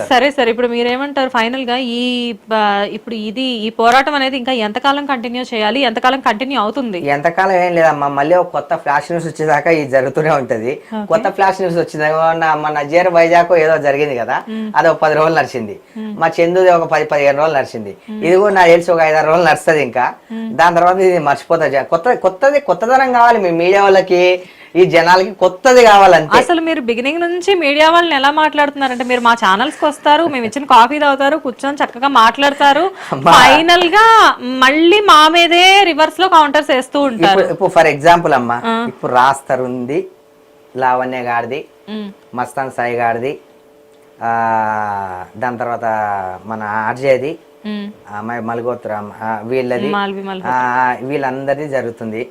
చెప్తారు సరే సరే ఇప్పుడు మీరేమంటారు? ఫైనల్గా ఈ ఇప్పుడు ఇది ఈ పోరాటం అనేది ఇంకా ఎంతకాలం కంటిన్యూ చేయాలి? ఎంతకాలం కంటిన్యూ అవుతుంది? ఎంతకాలం ఏం లేదమ్మా మళ్ళీ ఒక కొత్త ఫ్లాష్ న్యూస్ వచ్చేదాకా ఇది జరుగుతూనే ఉంటది. కొత్త ఫ్లాష్ న్యూస్ వచ్చింది మన జేర్ వైజాగ్ ఏదో జరిగింది కదా అది ఒక పది రోజులు నడిచింది. మా చందుది ఒక పది పదిహేను రోజులు నడిచింది. ఇది కూడా నాకు తెలిసి ఒక ఐదారు రోజులు నడుస్తుంది ఇంకా. దాని తర్వాత ఇది మర్చిపోతా జ- కొత్త కొత్తది కొత్తదనం కావాలి మీ మీడియా వాళ్ళకి. ఈ జనాలకి కొత్తది కావాలంతే అసలు మీరు బిగినింగ్ నుంచి మీడియా వాళ్ళని ఎలా మాట్లాడుతున్నారంటే మీరు మా ఛానల్స్కి వస్తారు మేము ఇచ్చిన కాఫీ తాగుతారు కూర్చొని చక్కగా మాట్లాడతారు. ఫైనల్గా మళ్ళీ మా మీదే రివర్స్లో కౌంటర్స్ వేస్తూ ఉంటారు. ఇప్పుడు ఫర్ ఎగ్జాంపుల్ అమ్మా ఇప్పుడు రాస్తర్ ఉంది లావణ్య గారిది మస్తాన్ సాయి గారిది ఆ, దాని తర్వాత మన ఆర్జేది మల్గోత్రం వీళ్ళది. వీళ్ళందరిది జరుగుతుంది.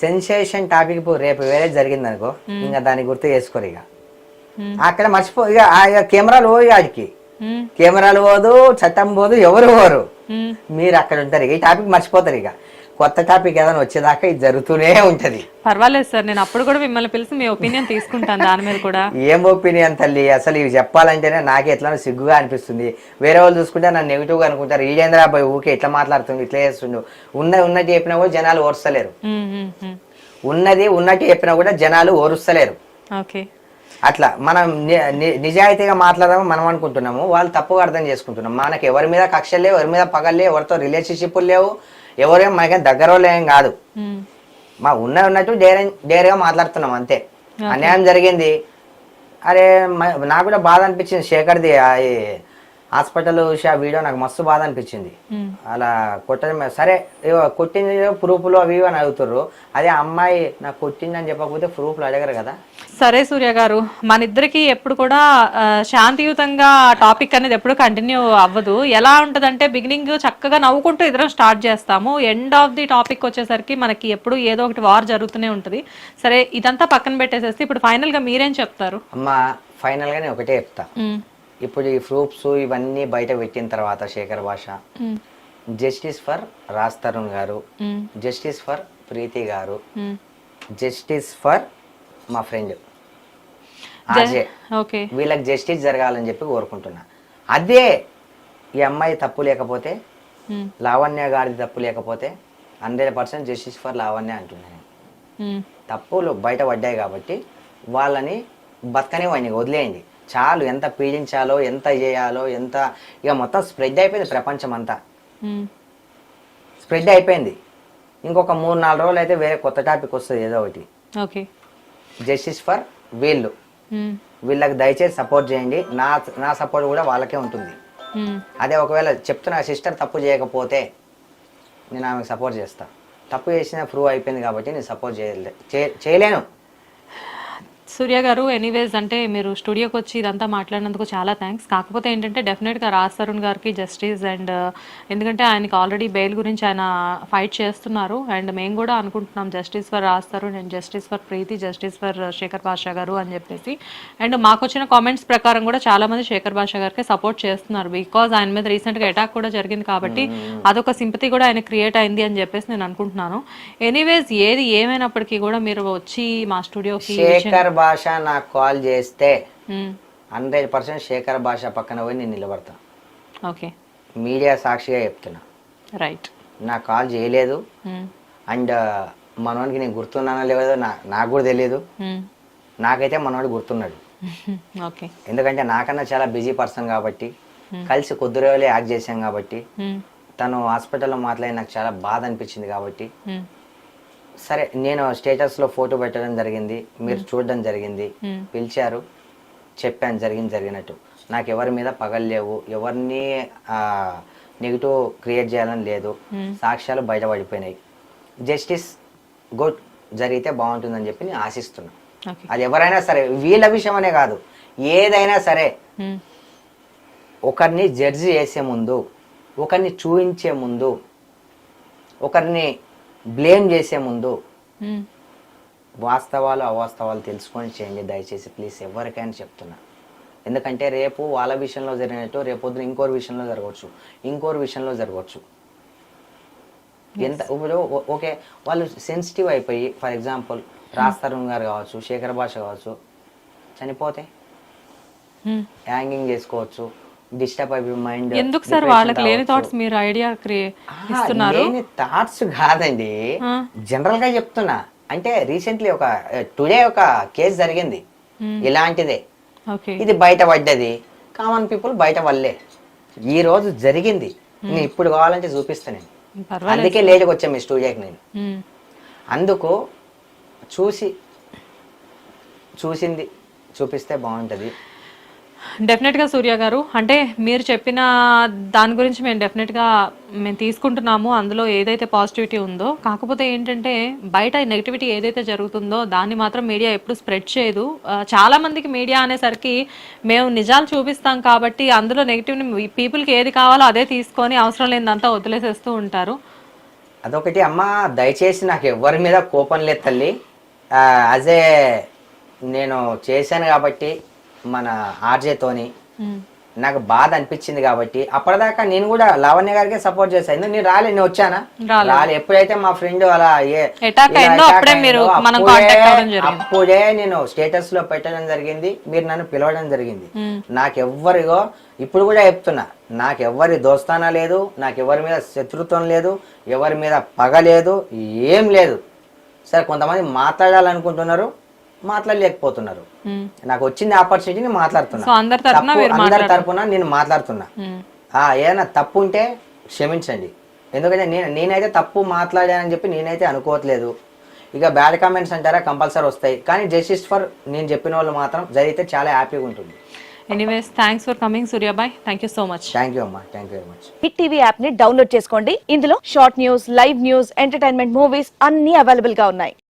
సెన్సేషన్ టాపిక్ రేపు వేరే జరిగింది అనుకో ఇంకా దాన్ని గుర్తు చేసుకోరు ఇక. అక్కడ మర్చిపో ఇక కెమెరాలు పోయి ఆడికి. కెమెరాలు పోదు చట్టం పోదు ఎవరు పోరు. మీరు అక్కడ ఉంటారు ఇక. ఈ టాపిక్ మర్చిపోతారు ఇక. కొత్త టాపిక్ ఏదైనా వచ్చేదాకా ఇది జరుగుతూనే ఉంటది. పర్వాలేదు సార్ నేను అప్పుడు కూడా మిమ్మల్ని పిలిచి మీ ఒపీనియన్ తీసుకుంటాను దాని మీద కూడా. ఏం ఒపీనియన్ తల్లి? అసలు ఇవి చెప్పాలంటేనే నాకే ఎట్లా సిగ్గుగా అనిపిస్తుంది. వేరే వాళ్ళు చూసుకుంటే నన్ను నెగిటివ్గా అనుకుంటారు. ఈడేంద్ర అబ్బాయి ఊకే ఇట్లా మాట్లాడుతుంది ఇట్లా చేస్తుండు. ఉన్న ఉన్నట్టు చెప్పినా కూడా జనాలు ఉమ్. ఉన్నది ఉన్నట్టు చెప్పినా కూడా జనాలు ఓరుస్తలేరు ఓకే. అట్లా మనం నిజాయితీగా మాట్లాడదాం మనం అనుకుంటున్నాము. వాళ్ళు తప్పుగా అర్థం చేసుకుంటున్నాం. మనకి ఎవరి మీద కక్షలు లేవు ఎవరి మీద పగలు లేవు ఎవరితో రిలేషన్షిప్ లేవు. ఎవరేం మనకేం దగ్గర వాళ్ళు ఏం కాదు. మా ఉన్న ఉన్నట్టు డేర్ డేర్గా మాట్లాడుతున్నాం అంతే. అన్యాయం జరిగింది. అరే నాకు కూడా బాధ అనిపించింది శేఖర్ది హాస్పిటల్ చూసి ఆ వీడియో నాకు మస్తు బాధ అనిపించింది. అలా కొట్టడం సరే కొట్టింది ప్రూఫ్లు అవి అని అడుగుతారు అదే అమ్మాయి నాకు కొట్టిందని చెప్పకపోతే ప్రూఫ్లు అడగరు కదా? సరే సూర్య గారు మన ఇద్దరికి ఎప్పుడు కూడా శాంతియుతంగా టాపిక్ అనేది ఎప్పుడు కంటిన్యూ అవ్వదు. ఎలా ఉంటదంటే బిగినింగ్ చక్కగా నవ్వుకుంటూ ఇద్దరం స్టార్ట్ చేస్తాము. ఎండ్ ఆఫ్ ది టాపిక్ వచ్చేసరికి మనకి ఎప్పుడు ఏదో ఒకటి వార్ జరుగుతూనే ఉంటుంది. సరే ఇదంతా పక్కన పెట్టేసేస్తే ఇప్పుడు ఫైనల్గా మీరేం చెప్తారు? అమ్మ ఫైనల్గా నేను ఒకటే చెప్తా. ఉమ్, ఇప్పుడు ఈ ప్రూఫ్స్ ఇవన్నీ బయట పెట్టిన తర్వాత శేఖర్ భాష. జస్టిస్ ఫర్ రాజ్ తరుణ్ గారు. జస్టిస్ ఫర్ ప్రీతి గారు. జస్టిస్ ఫర్ మా ఫ్రెండ్. ఓకే. వీళ్ళకి జస్టిస్ జరగాలని చెప్పి కోరుకుంటున్నా. అదే ఈ అమ్మాయి తప్పు లేకపోతే లావణ్య గారిది తప్పు లేకపోతే hundred percent justice for Lavanya అంటున్నాను తప్పులు బయట పడ్డాయి కాబట్టి వాళ్ళని బతకనివ్వండి వదిలేయండి. చాలు ఎంత పీడించాలో ఎంత చేయాలో ఎంత ఇక మొత్తం స్ప్రెడ్ అయిపోయింది ప్రపంచం అంతా. స్ప్రెడ్ అయిపోయింది. ఇంకొక మూడు నాలుగు రోజులు అయితే వేరే కొత్త టాపిక్ వస్తుంది ఏదో ఒకటి. ఓకే. జస్టిస్ ఫర్ వీళ్ళు. వీళ్ళకి దయచేసి సపోర్ట్ చేయండి. నా నా సపోర్ట్ కూడా వాళ్ళకే ఉంటుంది. అదే ఒకవేళ చెప్తున్న సిస్టర్ తప్పు చేయకపోతే నేను ఆమెకు సపోర్ట్ చేస్తా. తప్పు చేసిన ప్రూవ్ అయిపోయింది కాబట్టి నేను సపోర్ట్ చేయలే చేయలేను. సూర్య గారు ఎనీవేస్ అంటే మీరు స్టూడియోకి వచ్చి ఇదంతా మాట్లాడినందుకు చాలా థ్యాంక్స్ కాకపోతే ఏంటంటే డెఫినెట్గా రాజ్ తరుణ్ గారికి జస్టిస్ అండ్ ఎందుకంటే ఆయనకి ఆల్రెడీ బెయిల్ గురించి ఆయన ఫైట్ చేస్తున్నారు. అండ్ మేము కూడా అనుకుంటున్నాం justice for Raj Tarun and justice for Preethi justice for Shekhar Bhasha garu అని చెప్పేసి. అండ్ మాకు వచ్చిన కామెంట్స్ ప్రకారం కూడా చాలా మంది శేఖర్ భాషా గారికి సపోర్ట్ చేస్తున్నారు. బికాజ్ ఆయన మీద రీసెంట్గా అటాక్ కూడా జరిగింది కాబట్టి అదొక సింపతి కూడా ఆయన క్రియేట్ అయింది అని చెప్పేసి నేను అనుకుంటున్నాను. ఎనీవేస్ ఏది ఏమైనప్పటికీ కూడా మీరు వచ్చి మా స్టూడియోకి భాష నాకు కాల్ చేస్తే మ్మ్. హండ్రెడ్ పర్సెంట్ శేఖర్ భాష పక్కన పోయి నేను నిలబడతా ఓకే మీడియా సాక్షిగా చెప్తున్నా రైట్ నాకు కాల్ చేయలేదు మ్మ్. అండ్ మనోడికి నేను గుర్తున్నానో లేదో నాకు కూడా తెలియదు మ్మ్. నాకైతే మనోడు గుర్తున్నాడు ఓకే ఎందుకంటే నాకన్నా చాలా బిజీ పర్సన్ కాబట్టి కలిసి కొద్ది రోజులే యాక్ట్ చేశాం కాబట్టి. తను హాస్పిటల్లో మాట్లాడి నాకు చాలా బాధ అనిపించింది కాబట్టి. సరే నేను స్టేటస్లో ఫోటో పెట్టడం జరిగింది మీరు చూడడం జరిగింది. పిలిచారు చెప్పాను జరిగింది జరిగినట్టు నాకు ఎవరి మీద పగలు లేవు ఎవరిని నెగిటివ్ క్రియేట్ చేయాలని లేదు. సాక్ష్యాలు బయటపడిపోయినాయి జస్టిస్ గుడ్ జరిగితే బాగుంటుందని చెప్పి నేను ఆశిస్తున్నా అది ఎవరైనా సరే వీళ్ళ విషయం అనే కాదు ఏదైనా సరే. ఒకరిని జడ్జి చేసే ముందు ఒకరిని చూయించే ముందు ఒకరిని బ్లేమ్ చేసే ముందు. వాస్తవాలు అవాస్తవాలు తెలుసుకొని చేయండి. దయచేసి ప్లీజ్ ఎవరికైనా చెప్తున్నా. ఎందుకంటే రేపు వాళ్ళ విషయంలో జరిగినట్టు రేపు పొద్దున ఇంకోరి విషయంలో జరగవచ్చు. ఇంకోరి విషయంలో జరగవచ్చు. ఎంత ఇప్పుడు ఓకే వాళ్ళు సెన్సిటివ్ అయిపోయి ఫర్ ఎగ్జాంపుల్ రాజ్ తరుణ్ గారు కావచ్చు శేఖర్ భాష కావచ్చు చనిపోతే. హ్యాంగింగ్ చేసుకోవచ్చు. డిస్టర్బ్ అయిపోయి మైండ్ ఎందుకు సార్ వాళ్ళకి లేని థాట్స్ మీరు ఐడియా ఇస్తున్నారు? థాట్స్ కాదండి. జనరల్గా చెప్తున్నా. అంటే రీసెంట్లీ ఒక టుడే ఒక కేసు జరిగింది. ఇలాంటిదే. ఓకే ఇది బయట పడ్డది. కామన్ పీపుల్ బయట వల్లే ఈ రోజు జరిగింది. నేను ఇప్పుడు కావాలంటే చూపిస్తాను నేను. అందుకే లేట్గా వచ్చాను మీ స్టూడియోకి నేను. మ్మ్. అందుకు చూసి చూసింది చూపిస్తే బాగుంటుంది. డెఫినెట్గా సూర్య గారు. అంటే మీరు చెప్పిన దాని గురించి మేము డెఫినెట్గా మేము తీసుకుంటున్నాము. అందులో ఏదైతే పాజిటివిటీ ఉందో కాకపోతే ఏంటంటే బయట నెగిటివిటీ ఏదైతే జరుగుతుందో దాన్ని మాత్రం మీడియా ఎప్పుడు స్ప్రెడ్ చేయదు. చాలామందికి చాలా మందికి మీడియా అనేసరికి మేము నిజాలు చూపిస్తాం కాబట్టి అందులో నెగిటివ్ పీపుల్కి ఏది కావాలో అదే తీసుకొని అవసరం లేనిదంతా వదిలేసేస్తూ ఉంటారు. అదొకటి అమ్మ దయచేసి నాకు ఎవరి మీద కోపం లేదు తల్లి. అదే నేను చేశాను కాబట్టి మన ఆర్జేతోని. నాకు బాధ అనిపించింది కాబట్టి అప్పటిదాకా నేను కూడా లావణ్య గారికి సపోర్ట్ చేశాను నేను రాలే నేను వచ్చానా. రాలే. ఎప్పుడైతే మా ఫ్రెండ్ అలా అప్పుడే నేను స్టేటస్లో పెట్టడం జరిగింది. మీరు నన్ను పిలవడం జరిగింది. నాకెవ్వరిగో ఇప్పుడు కూడా చెప్తున్నా. నాకెవ్వరి దోస్తానా లేదు. నాకెవరి మీద శత్రుత్వం లేదు. ఎవరి మీద పగ లేదు. ఏం లేదు. సరే కొంతమంది మాట్లాడాలనుకుంటున్నారు. మాట్లాడలేకపోతున్నారు. నాకు వచ్చింది ఆపర్చునిటీని మాట్లాడుతున్నా. సో అందరి తరపున నేను మాట్లాడుతున్నా. ఏదైనా తప్పు ఉంటే క్షమించండి. ఎందుకంటే నేను నేనైతే తప్పు మాట్లాడానని చెప్పి నేనైతే అనుకోవట్లేదు. ఇక బ్యాడ్ కామెంట్స్ అంటారా కంపల్సరీ వస్తాయి. కానీ జస్టిస్ ఫర్ నేను చెప్పిన వాళ్ళు మాత్రం జరిగితే చాలా హ్యాపీగా ఉంటుంది. Anyways thanks for coming Suryabai thank you so much thank you అమ్మా. Thank you very much hit TV యాప్ని డౌన్లోడ్ చేసుకోండి. ఇందులో short news live news entertainment movies అన్ని అవైలబుల్గా ఉన్నాయి.